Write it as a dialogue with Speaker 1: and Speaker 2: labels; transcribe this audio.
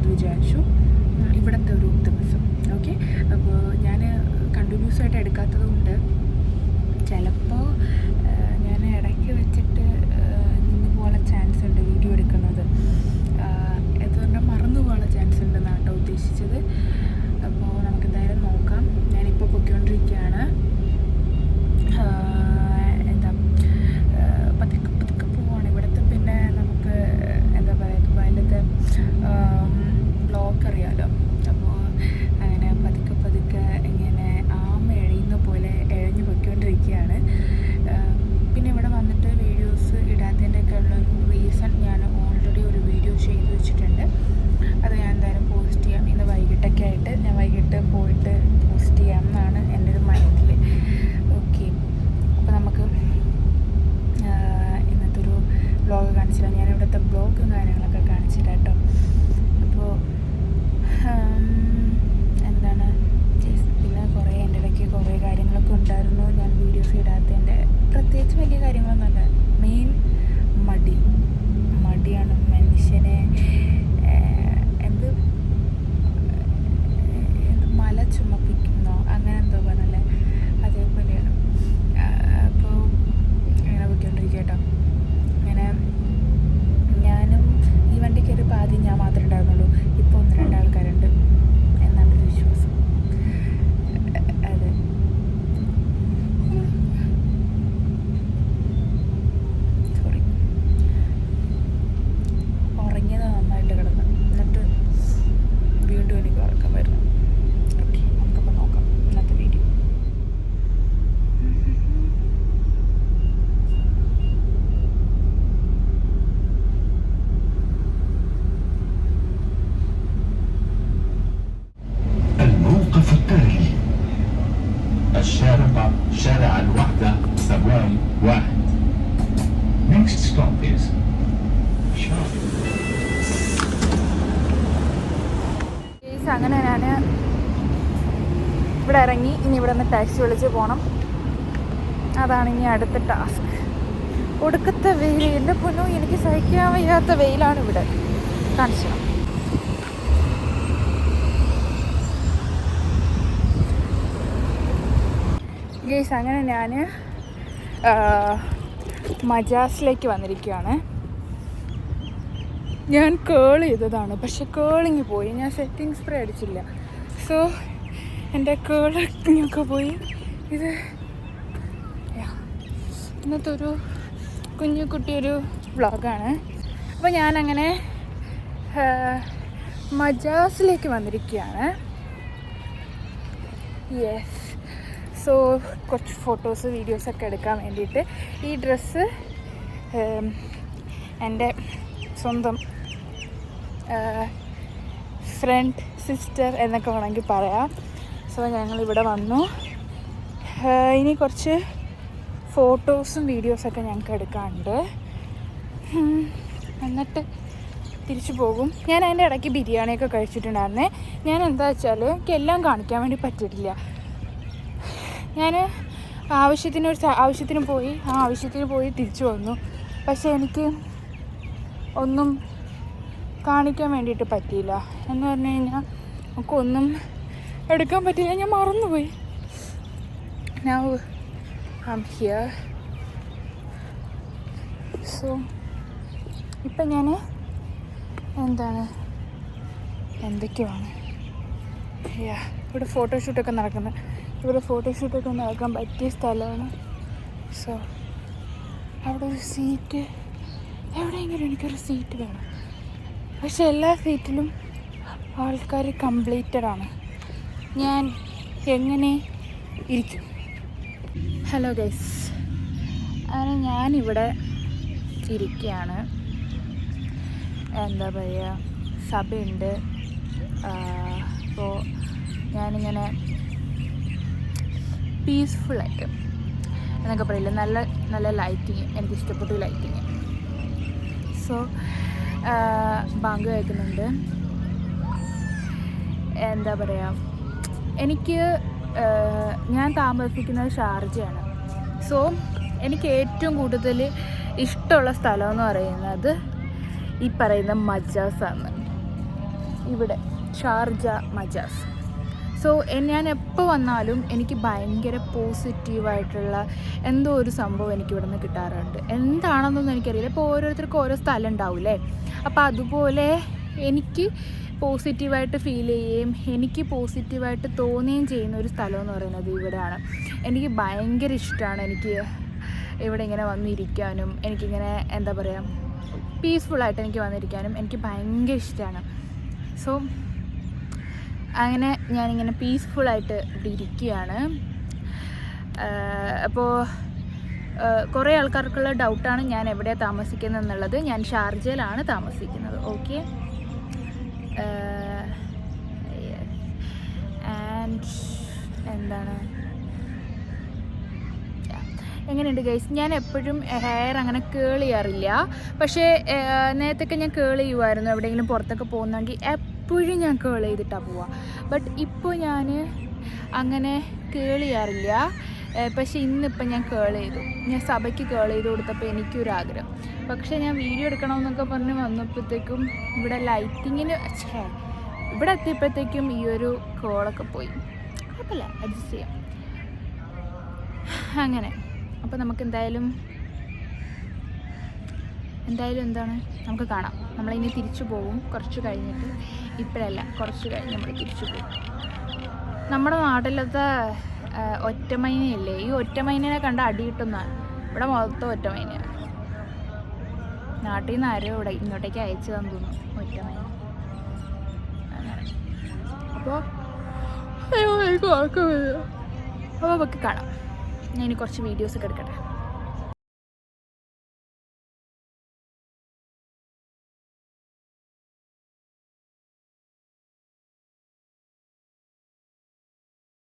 Speaker 1: എന്ന് വിചാരിച്ചു. ഇവിടുത്തെ ഒരു ദിവസം. ഓക്കെ അപ്പോൾ ഞാൻ കണ്ടിന്യൂസ് ആയിട്ട് എടുക്കാത്തത് കൊണ്ട് ചിലപ്പോൾ ഞാൻ ഇടയ്ക്ക് വെച്ചിട്ട് നിന്ന് പോകാൻ ചാൻസ് ഉണ്ട് വീഡിയോ എടുക്കുന്നത്. എന്തുകൊണ്ടാൽ മറന്നു പോകാനുള്ള ചാൻസ് ഉണ്ടെന്നാണ് കേട്ടോ ഉദ്ദേശിച്ചത്. അപ്പോൾ നമുക്ക്
Speaker 2: runway right. Next stop is
Speaker 1: Charlotte. അങ്ങനെ ഞാൻ ഇവിടെ ഇറങ്ങി. ഇനി ഇവിടെ നിന്ന് ടാക്സി വിളിച്ച് പോകണം അതാണ് ഇനി അടുത്ത ടാസ്ക് ഒടുക്കത്തെ വെയിൽ. എന്റെ പൊന്നു എനിക്ക് സഹിക്കാൻ വയ്യാത്ത വെയിലാണ് ഇവിടെ. കാണിച്ചു. ഗേസ് അങ്ങനെ ഞാൻ മജാസിലേക്ക് വന്നിരിക്കുകയാണ് ഞാൻ കേൾ ചെയ്തതാണ് പക്ഷെ കേളിങ് പോയി. ഞാൻ സെറ്റിംഗ് സ്പ്രേ അടിച്ചില്ല. സോ എന്റെ കേളിങ്ങൊക്കെ പോയി. ഇത്. ഇന്നത്തെ ഒരു കുഞ്ഞു കുട്ടിയൊരു വ്ളോഗാണ് അപ്പോൾ ഞാനങ്ങനെ മജാസിലേക്ക് വന്നിരിക്കുകയാണ്. യെസ് സോ കുറച്ച് ഫോട്ടോസ് വീഡിയോസൊക്കെ എടുക്കാൻ വേണ്ടിയിട്ട് ഈ ഡ്രസ്സ് എന്റെ സ്വന്തം ഫ്രണ്ട് സിസ്റ്റർ എന്നൊക്കെ വേണമെങ്കിൽ പറയാം. സോ ഞങ്ങളിവിടെ വന്നു. ഇനി കുറച്ച് ഫോട്ടോസും വീഡിയോസൊക്കെ ഞങ്ങൾക്ക് എടുക്കാനുണ്ട്. ഉം, എന്നിട്ട് തിരിച്ചു പോകും. ഞാൻ അതിന്റെ ഇടയ്ക്ക് ബിരിയാണിയൊക്കെ കഴിച്ചിട്ടുണ്ടായിരുന്നേ. ഞാൻ എന്താ വെച്ചാൽ എല്ലാം കാണിക്കാൻ വേണ്ടി പറ്റിയിട്ടില്ല. ഞാൻ ആവശ്യത്തിന് ഒരു ആവശ്യത്തിന് പോയി. ആ ആവശ്യത്തിന് പോയി തിരിച്ചു വന്നു. പക്ഷേ എനിക്ക് ഒന്നും കാണിക്കാൻ വേണ്ടിയിട്ട് പറ്റിയില്ല. എന്ന് പറഞ്ഞു കഴിഞ്ഞാൽ നമുക്കൊന്നും എടുക്കാൻ പറ്റില്ല ഞാൻ മറന്നുപോയി. നൗ ഐം ഹിയർ സോ ഇപ്പം ഞാൻ എന്താണ്? എന്തൊക്കെയാണ്? യാ ഇവിടെ ഫോട്ടോഷൂട്ടൊക്കെ നടക്കുന്നത് ഇവിടെ ഫോട്ടോഷൂട്ടൊക്കെ നടക്കാൻ പറ്റിയ സ്ഥലമാണ്. സോ അവിടെ ഒരു സീറ്റ് എവിടെയെങ്കിലും എനിക്കൊരു സീറ്റ് വേണം. പക്ഷെ എല്ലാ സീറ്റിലും ആൾക്കാർ കംപ്ലീറ്റഡ് ആണ്. ഞാൻ എങ്ങനെ ഇരിക്കും? ഹലോ ഗൈസ് അങ്ങനെ ഞാനിവിടെ ഇരിക്കുകയാണ്. എന്താ പറയുക സഭയുണ്ട്. അപ്പോൾ ഞാനിങ്ങനെ പീസ്ഫുള്ളായിട്ട് എന്നൊക്കെ പറയില്ല. നല്ല നല്ല ലൈറ്റിങ് എനിക്ക് ഇഷ്ടപ്പെട്ടു ലൈറ്റിങ് സോ ബാങ്ക് കേൾക്കുന്നുണ്ട്. എന്താ പറയുക എനിക്ക് ഞാൻ താമസിക്കുന്നത് ഷാർജയാണ്. സോ എനിക്ക് ഏറ്റവും കൂടുതൽ ഇഷ്ടമുള്ള സ്ഥലം എന്ന് പറയുന്നത് ഈ പറയുന്ന മജാസാണ്. ഇവിടെ ഷാർജ മജാസ്. സോ ഞാൻ എപ്പോൾ വന്നാലും എനിക്ക് ഭയങ്കര പോസിറ്റീവായിട്ടുള്ള എന്തോ ഒരു സംഭവം എനിക്ക് ഇവിടെ നിന്ന് കിട്ടാറുണ്ട്. എന്താണെന്നൊന്നും എനിക്കറിയില്ല. ഇപ്പോൾ ഓരോരുത്തർക്കും ഓരോ സ്ഥലം ഉണ്ടാവില്ലേ അപ്പോൾ അതുപോലെ എനിക്ക് പോസിറ്റീവായിട്ട് ഫീൽ ചെയ്യുകയും എനിക്ക് പോസിറ്റീവായിട്ട് തോന്നുകയും ചെയ്യുന്ന ഒരു സ്ഥലം എന്ന് പറയുന്നത് ഇവിടെയാണ്. എനിക്ക് ഭയങ്കര ഇഷ്ടമാണ് എനിക്ക് ഇവിടെ ഇങ്ങനെ വന്നിരിക്കാനും എനിക്കിങ്ങനെ എന്താ പറയുക പീസ്ഫുള്ളായിട്ട് എനിക്ക് വന്നിരിക്കാനും എനിക്ക് ഭയങ്കര ഇഷ്ടമാണ് സോ അങ്ങനെ ഞാനിങ്ങനെ പീസ്ഫുള്ളായിട്ട് ഇവിടെ ഇരിക്കുകയാണ്. അപ്പോൾ കുറേ ആൾക്കാർക്കുള്ള ഡൗട്ടാണ് ഞാൻ എവിടെയാണ് താമസിക്കുന്നത് എന്നുള്ളത് ഞാൻ ഷാർജയിലാണ് താമസിക്കുന്നത്. ഓക്കെ ആൻഡ് എന്താണ്? എങ്ങനെയുണ്ട് ഗൈസ് ഞാൻ എപ്പോഴും ഹെയർ അങ്ങനെ കേൾ ചെയ്യാറില്ല. പക്ഷേ നേരത്തെയൊക്കെ ഞാൻ കേൾ ചെയ്യുമായിരുന്നു. എവിടെയെങ്കിലും പുറത്തൊക്കെ പോകുന്നെങ്കിൽ എപ്പോഴും ഞാൻ കേൾ ചെയ്തിട്ടാണ് പോവുക ബട്ട് ഇപ്പോൾ ഞാൻ അങ്ങനെ കേൾ ചെയ്യാറില്ല. പക്ഷേ ഇന്നിപ്പം ഞാൻ കേൾ ചെയ്തു. ഞാൻ സഭയ്ക്ക് കേൾ ചെയ്ത് കൊടുത്തപ്പോൾ എനിക്കൊരാഗ്രഹം. പക്ഷേ ഞാൻ വീഡിയോ എടുക്കണമെന്നൊക്കെ പറഞ്ഞ് വന്നപ്പോഴത്തേക്കും ഇവിടെ ലൈറ്റിങ്ങിന് ഛേ ഇവിടെ എത്തിയപ്പോഴത്തേക്കും ഈ ഒരു കോളൊക്കെ പോയി. കുഴപ്പമില്ല അഡ്ജസ്റ്റ് ചെയ്യാം. അങ്ങനെ. അപ്പോൾ നമുക്ക് എന്തായാലും എന്തായാലും എന്താണ്? നമുക്ക് കാണാം. നമ്മളിനി തിരിച്ചു പോകും കുറച്ച് കഴിഞ്ഞിട്ട് ഇപ്പോഴല്ല കുറച്ച് കഴിഞ്ഞ് നമ്മൾ തിരിച്ചു പോകും നമ്മുടെ നാട്ടിലത്തെ ഒറ്റമൈനയില്ലേ? ഈ ഒറ്റമൈനനെ കണ്ട അടി കിട്ടുന്നതാണ് ഇവിടെ മൊത്തം ഒറ്റമൈനയാണ്. നാട്ടിൽ നിന്ന് ആരും ഇവിടെ ഇങ്ങോട്ടേക്ക് അയച്ചു തന്നു ഒറ്റമൈന. അപ്പോൾ. അപ്പോൾ നമുക്ക് കാണാം. ഞാൻ കുറച്ച് വീഡിയോസ് ഒക്കെ എടുക്കട്ടെ.